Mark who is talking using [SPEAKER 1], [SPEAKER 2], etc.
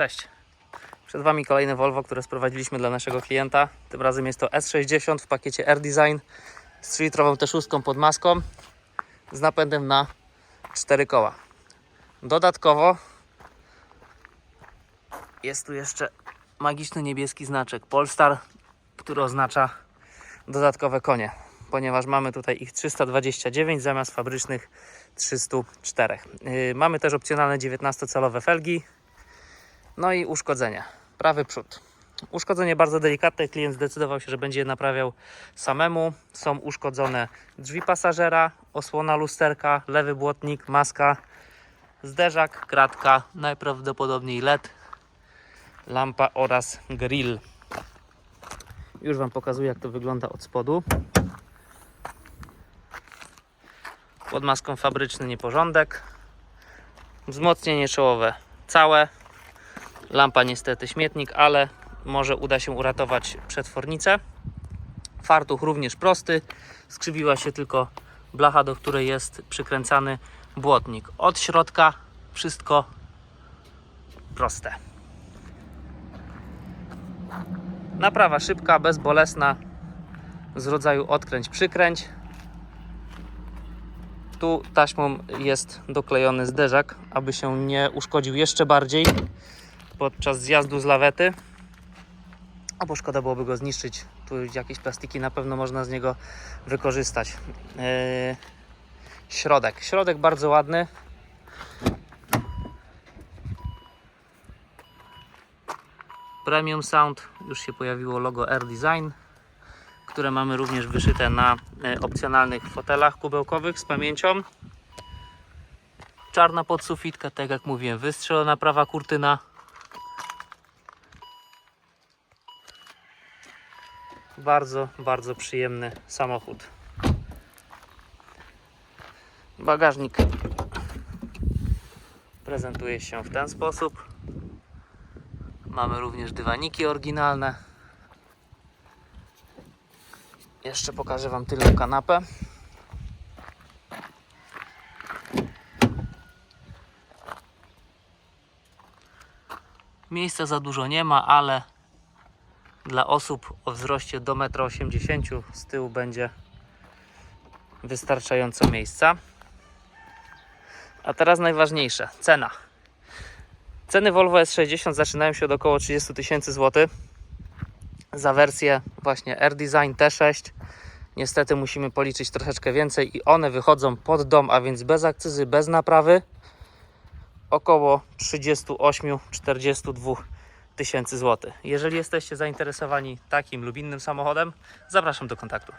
[SPEAKER 1] Cześć. Przed Wami kolejne Volvo, które sprowadziliśmy dla naszego klienta. Tym razem jest to S60 w pakiecie R-Design z 3-litrową T6 pod maską z napędem na 4 koła. Dodatkowo jest tu jeszcze magiczny niebieski znaczek Polestar, który oznacza dodatkowe konie, ponieważ mamy tutaj ich 329 zamiast fabrycznych 304. Yy, mamy też opcjonalne 19-calowe felgi, no i uszkodzenie. Prawy przód. Uszkodzenie bardzo delikatne. Klient zdecydował się, że będzie je naprawiał samemu. Są uszkodzone drzwi pasażera, osłona lusterka, lewy błotnik, maska, zderzak, kratka, najprawdopodobniej LED, lampa oraz grill. Już Wam pokazuję, jak to wygląda od spodu. Pod maską fabryczny nieporządek. Wzmocnienie czołowe całe. Lampa niestety śmietnik, ale może uda się uratować przetwornicę. Fartuch również prosty. Skrzywiła się tylko blacha, do której jest przykręcany błotnik. Od środka wszystko proste. Naprawa szybka, bezbolesna, z rodzaju odkręć, przykręć. Tu taśmą jest doklejony zderzak, aby się nie uszkodził jeszcze bardziej podczas zjazdu z lawety. Albo szkoda byłoby go zniszczyć. Tu jakieś plastiki na pewno można z niego wykorzystać. Yy, środek. Środek bardzo ładny. Premium Sound. Już się pojawiło logo Air Design, które mamy również wyszyte na e, opcjonalnych fotelach kubełkowych z pamięcią. Czarna podsufitka, tak jak mówiłem, wystrzelona prawa kurtyna. Bardzo, bardzo przyjemny samochód. Bagażnik prezentuje się w ten sposób. Mamy również dywaniki oryginalne. Jeszcze pokażę Wam tylną kanapę. Miejsca za dużo nie ma, ale dla osób o wzroście do 1,80 m z tyłu będzie wystarczająco miejsca. A teraz najważniejsze, cena. Ceny Volvo S60 zaczynają się od około 30 tysięcy złotych. Za wersję właśnie R-Design T6 niestety musimy policzyć troszeczkę więcej i one wychodzą pod dom, a więc bez akcyzy, bez naprawy około 38-42 tysięcy złotych. Jeżeli jesteście zainteresowani takim lub innym samochodem, zapraszam do kontaktu.